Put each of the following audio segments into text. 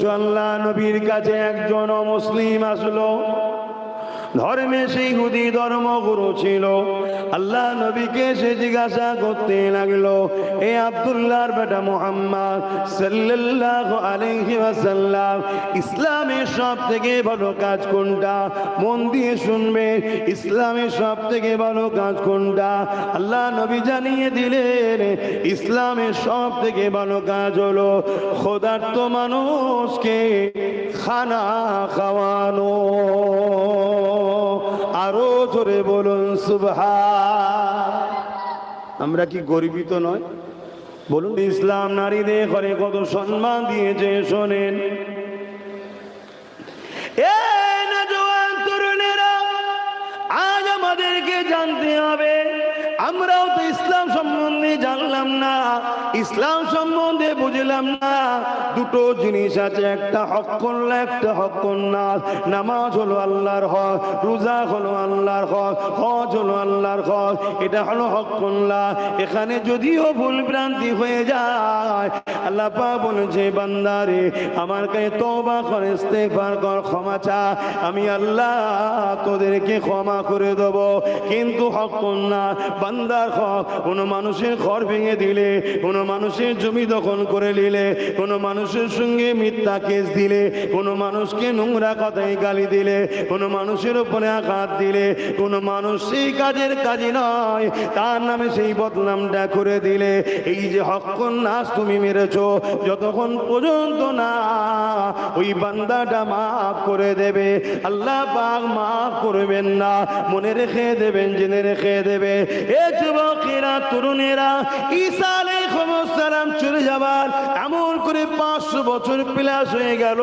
আল্লাহ নবীর কাছে একজন মুসলিম আসলো। ধর্মে সেই হুদি ধর্মগুরু ছিল। আল্লাহ নবীকে সে জিজ্ঞাসা করতে লাগল, এ আব্দুল্লাহর বেটা মোহাম্মদ আলাইহি ওয়াসাল্লাম ইসলামের সব থেকে ভালো কাজ কোনটা? মন দিয়ে শুনবে ইসলামের সব থেকে ভালো কাজ কোনটা? আল্লাহ নবী জানিয়ে দিলেন ইসলামের সব থেকে ভালো কাজ হলো খোদার্থ মানুষকে খানা খাওয়ানো। জোরে বলুন আমরা কি গর্বিত নয়? বলুন, ইসলাম নারীদের ঘরে কত সম্মান দিয়েছে, শোনেন। এ নজওয়ান তরুণেরা, আজ আমাদেরকে জানতে হবে, আমরাও তো ইসলাম সম্বন্ধে জানলাম না। ইসলাম সম্বন্ধে বুঝলাম না, দুটো জিনিস আছে, একটা হক করলে, একটা হক না নামাজ হলো আল্লাহর হক, রোজা হলো আল্লাহর হক, হজ হলো আল্লাহর হক, এটা হলো হক করলা। এখানে যদিও ভুল ভ্রান্তি হয়ে যায়, আল্লাহ পাক বলেছে বান্দারে আমার কাছে তওবা কর, ইস্তেগফার কর, ক্ষমা চা। আমি আল্লাহ তোদেরকে ক্ষমা করে দেব। কিন্তু হক না বান্দার হক, কোন মানুষের ঘর ভেঙে দিলে, কোন মানুষের জমি দখল করে নিলে কোন মানুষের সঙ্গে মিথ্যা কেস দিলে, কোন মানুষকে নোংরা কথায় গালি দিলে, কোন মানুষের উপরে আঘাত দিলে, কোন মানুষ সেই কাজের কাজই নয়, তার নামে সেই বদনামটা করে দিলে। এই যে হক নাশ তুমি মেরেছ, যতক্ষণ পর্যন্ত না ওই বান্দাটা মাফ করে দেবে, আল্লাহ পাক মাফ করবেন না। মনে রেখে দেবেন, জেনে রেখে দেবে। এ যুবকেরা, তরুণেরা, ঈসা আলাইহিস সালাম চলে যাবার এমন করে পাঁচশো বছর প্লাস হয়ে গেল।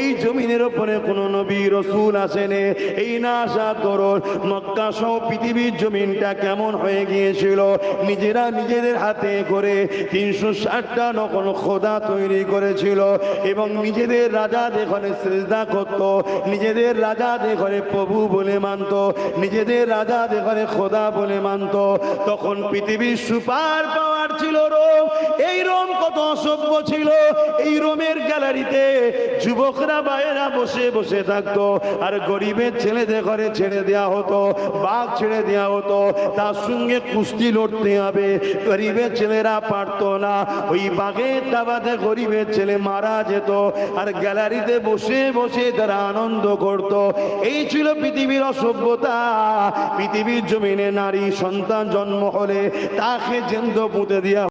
এই জমিনের উপরে কোন নবী রসুল আসেনে। এই না আসা তরুণ মক্কা সহ পৃথিবীর জমিনটা কেমন হয়ে গিয়েছিল? নিজেরা নিজেদের হাতে করে তিনশো ষাটটা নকল খোদা তৈরি করেছিল এবং নিজেদের রাজা দেখনে শ্রেষ্ঠা করত, নিজেদের রাজা দেখনে প্রভু বলে মানত, নিজেদের রাজা দেখনে খোদা বলে মানত, তখন পৃথিবীর সুপার পাওয়ার ছিল রোম। এই রোম কত অসভ্য ছিল? এই রোমের গ্যালারিতে যুবকরা বাইরা বসে বসে থাকতো। আর গরিবের ছেলেদের ঘরে ছেড়ে দেওয়া হতো, বাঘ ছেড়ে দেওয়া হতো। তার সঙ্গে কুস্তি লড়তে হবে। গরিবের ছেলেরা পারতো না। ওই বাঘের দাবাতে গরিবের ছেলে মারা যেত। আর গ্যালারিতে বসে বসে তারা আনন্দ করত। এই ছিল পৃথিবীর অসভ্যতা। পৃথিবীর জমিনে নারী সন্তান জন্ম হলে তাকে জেন্দ পুঁতে দেওয়া